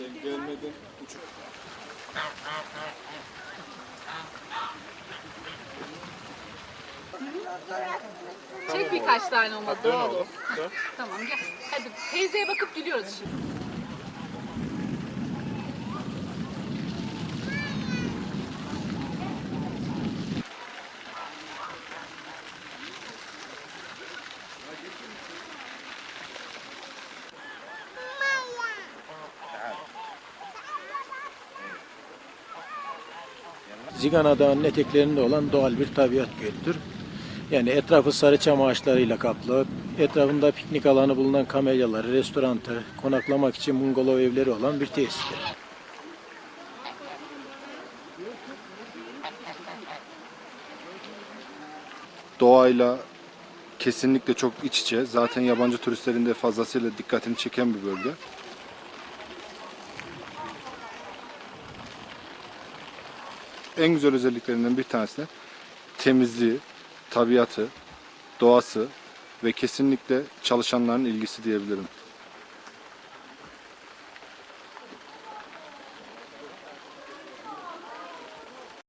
Denk gelmedi. Uçuk. Çek birkaç tane olmadı. Dön oğlum. Tamam gel. Hadi teyzeye bakıp gülüyoruz şimdi. Zigana Dağı'nın eteklerinde olan doğal bir tabiat gölüdür. Yani etrafı sarı çam ağaçlarıyla kaplı, etrafında piknik alanı bulunan kamelyaları, restorantı, konaklamak için bungalov evleri olan bir tesistir. Doğayla kesinlikle çok iç içe. Zaten yabancı turistlerin de fazlasıyla dikkatini çeken bir bölge. En güzel özelliklerinden bir tanesi temizliği, tabiatı, doğası ve kesinlikle çalışanların ilgisi diyebilirim.